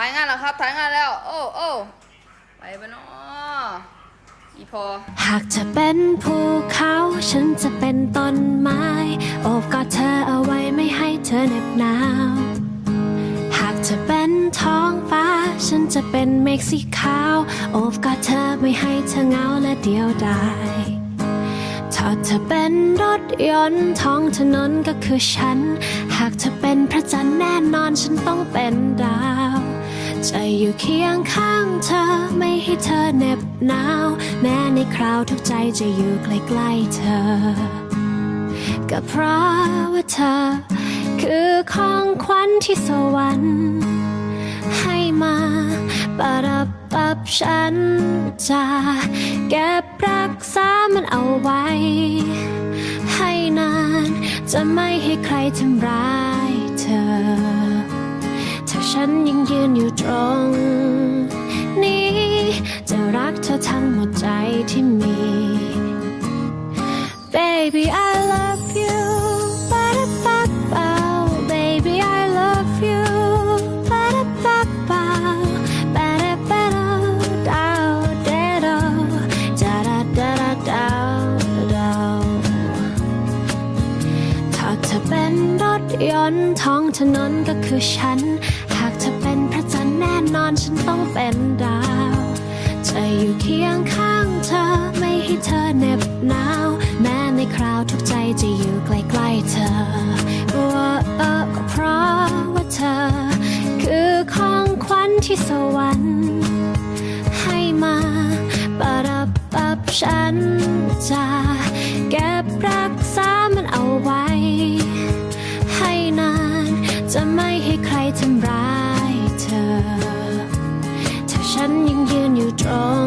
ถ่ายงานแล้วครับถ่ายงานแล้ว โอ้โอ้ไปบ้านออีพอ หากจะเป็นภูเขา ฉันจะเป็นต้นไม้โอบกอดเธอเอาไว้ไม่ให้เธอเหน็บหนาว หากจะเป็นท้องฟ้า ฉันจะเป็นเมฆสีขาวโอบกอดเธอไม่ให้เธอเหงาและเดียวดายถ้าเธอเป็นรถยนต์ท้องถนนก็คือฉัน หากเธอเป็นพระจันทร์แน่นอนฉันต้องเป็นดาว จะอยู่เคียงข้างเธอไม่ให้เธอเหน็บหนาว แม้ในคราวทุกใจจะอยู่ใกล้ๆเธอ ก็เพราะว่าเธอ คือของขวัญที่สวรรค์ให้มาประดับตับฉันจะเก็บรักษามันเอาไว้ ให้นานจะไม่ให้ใครทำร้ายเธอ ฉันยังยืนอยู่ตรง นี้ จะรักเธอทั้งหมดใจที่มี Baby I love you อเป็นรถยนต์ท้องถนนก็คือฉัน หากเธอเป็นพระจันทร์แน่นอนฉันต้องเป็นดาวจะอยู่เคียงข้างเธอไม่ให้เธอเหน็บหนาว แม้ในคราวทุกใจจะอยู่ใกล้ๆเธอว่าเออก็เพราะว่าเธอ คือของขวัญที่สวรรค์ให้มาประดับตับฉันจะเก็บรักษามันเอาไว้ ใ